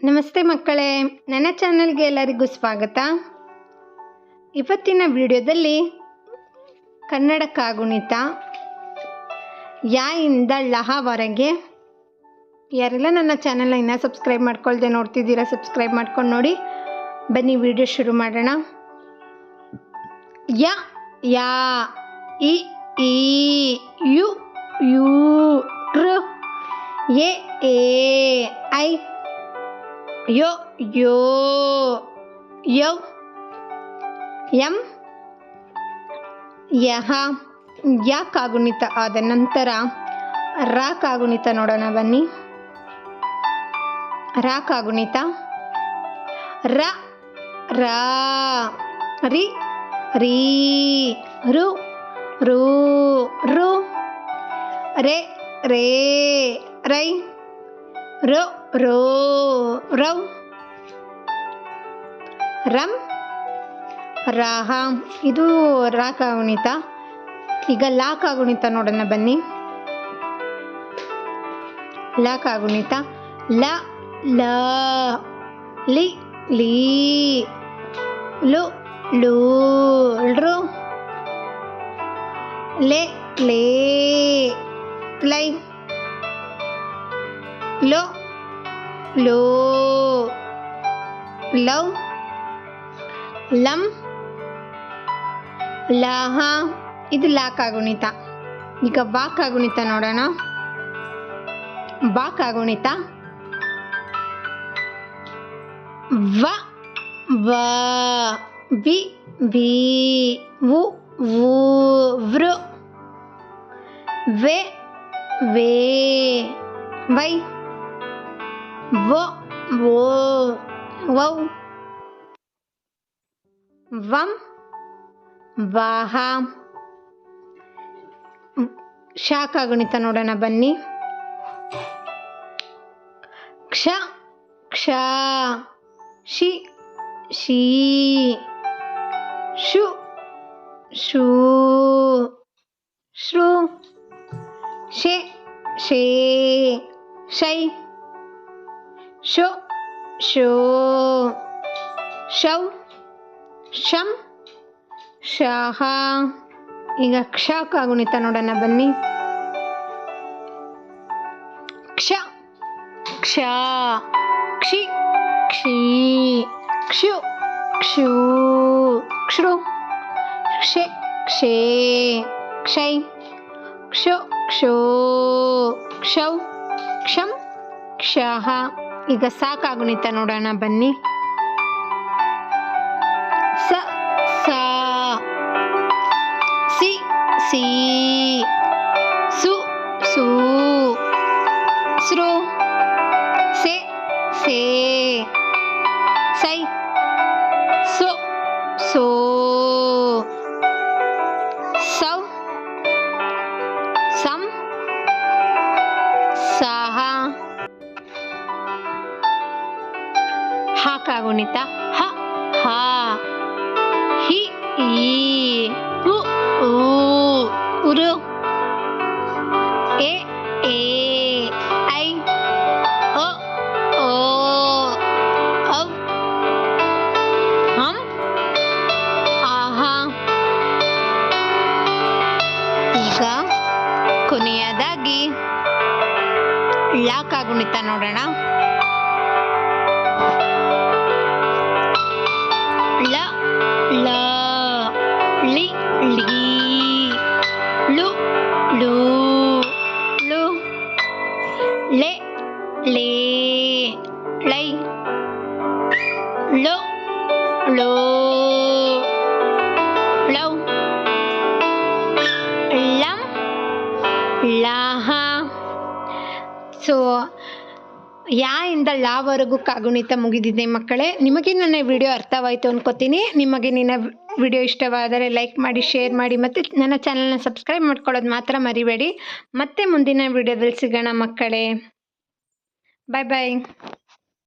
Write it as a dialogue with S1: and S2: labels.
S1: ನಮಸ್ತೆ ಮಕ್ಕಳೇ, ನನ್ನ ಚಾನಲ್ಗೆ ಎಲ್ಲರಿಗೂ ಸ್ವಾಗತ. ಇವತ್ತಿನ ವಿಡಿಯೋದಲ್ಲಿ ಕನ್ನಡ ಕಾಗುಣಿತ, ಯಾಯಿಂದ ಲಹವರೆಗೆ ಯಾರೆಲ್ಲ ನನ್ನ ಚಾನಲ್ನ ಇನ್ನೂ ಸಬ್ಸ್ಕ್ರೈಬ್ ಮಾಡ್ಕೊಳ್ದೆ ನೋಡ್ತಿದ್ದೀರಾ ಸಬ್ಸ್ಕ್ರೈಬ್ ಮಾಡ್ಕೊಂಡು ನೋಡಿ. ಬನ್ನಿ, ವಿಡಿಯೋ ಶುರು ಮಾಡೋಣ. ಯ, ಯಾ, ಇ, ಈ, ಯು ಯು ಎ, ಐ ಯೋ ಯೋ, ಯೌ ಯಂ ಯಹ ಯ ಕಾಗುಣಿತ ಆದ ನಂತರ ರ ಕಾಗುಣಿತ ನೋಡೋಣ ಬನ್ನಿ. ರ ಕಾಗುಣಿತ ರ ರ, ರಿ, ರೀ, ರು ರು ರು, ರೇ ರೇ, ರೈ, ರೋ ರೋ ರವ್ ರಂ, ರಾಹ. ಇದು ರಾ ಕಾಗುಣಿತ ಈಗ ಲಾ ಕಾಗುಣಿತ ನೋಡೋಣ ಬನ್ನಿ. ಲಾ ಕಾಗುಣಿತ ಲ ಲ, ಲಿ, ಲೀ, ಲು ಲು, ರು, ಲೆ, ಲೇ ಲೈ ಲೋ ಲೋ. ಲವ್. ಲಂ. ಲಹ. ಇದು ಲಾ ಕಾಗುಣಿತ ಈಗ ಬಾಕಾಗುಣಿತ ನೋಡೋಣ. ಬಾಕಾಗುಣಿತ ವ. ವ. ವಿ. ವಿ. ವು ವು ವೃ. ವೆ. ವೇ. ವೈ ವ ವೋ ವೌ ವಂ ವಾಹ ಗಣಿತ ನೋಡೋಣ ಬನ್ನಿ. ಕ್ಷ ಕ್ಷ, ಶಿ ಶಿ, ಶು, ಶೂ ಶೃ ಶೆ, ಶೇ, ಶೈ. ಶೋ ಶೋ, ಶೌ, ಶಂ, ಶಹ. ಈಗ ಕ್ಷ ಕಾಗುಣಿತ ನೋಡೋಣ ಬನ್ನಿ. ಕ್ಷ ಕ್ಷ, ಕ್ಷಿ, ಕ್ಷೀ, ಕ್ಷು, ಕ್ಷೂ, ಕ್ಷೃ, ಕ್ಷೆ, ಕ್ಷೇ, ಕ್ಷೈ, ಕ್ಷು, ಕ್ಷೋ, ಕ್ಷೌ, ಕ್ಷಂ ಕ್ಷಃ ಈಗ ಸಾಕಾಗುಣಿತ ನೋಡೋಣ ಬನ್ನಿ. ಸ ಸ. ಕಾಗುಣಿತ ಹ ಹ, ಹಿ, ಈ, ಉ ಊ ಉರು. ಎ ಏ ಐ ಓ ಓ, ಔ. ಹಂ ಆಹ. ಈಗ ಕೊನೆಯದಾಗಿ ಲ ಕಾಗುಣಿತ ನೋಡೋಣ. ಲೆ ಲೇ ಲೈ ಲೋ ಲೋ ಲೌ ಲಂ ಲಹ ಸೊ ಯಾ ಇಂದ ಲಾವರೆಗೂ ಕಾಗುಣಿತ ಮುಗಿದಿದೆ ಮಕ್ಕಳೇ, ನಿಮಗೆ ನನ್ನ ವಿಡಿಯೋ ಅರ್ಥವಾಯಿತು ಅನ್ಕೋತೀನಿ. ನಿಮಗೆ ನಿನ್ನ ವಿಡಿಯೋ ಇಷ್ಟವಾದರೆ ಲೈಕ್ ಮಾಡಿ, ಶೇರ್ ಮಾಡಿ ಮತ್ತು ನನ್ನ ಚಾನಲ್ನ ಸಬ್ಸ್ಕ್ರೈಬ್ ಮಾಡ್ಕೊಳ್ಳೋದು ಮಾತ್ರ ಮರಿಬೇಡಿ. ಮತ್ತೆ ಮುಂದಿನ ವಿಡಿಯೋದಲ್ಲಿ ಸಿಗೋಣ ಮಕ್ಕಳೇ. ಬಾಯ್ ಬಾಯ್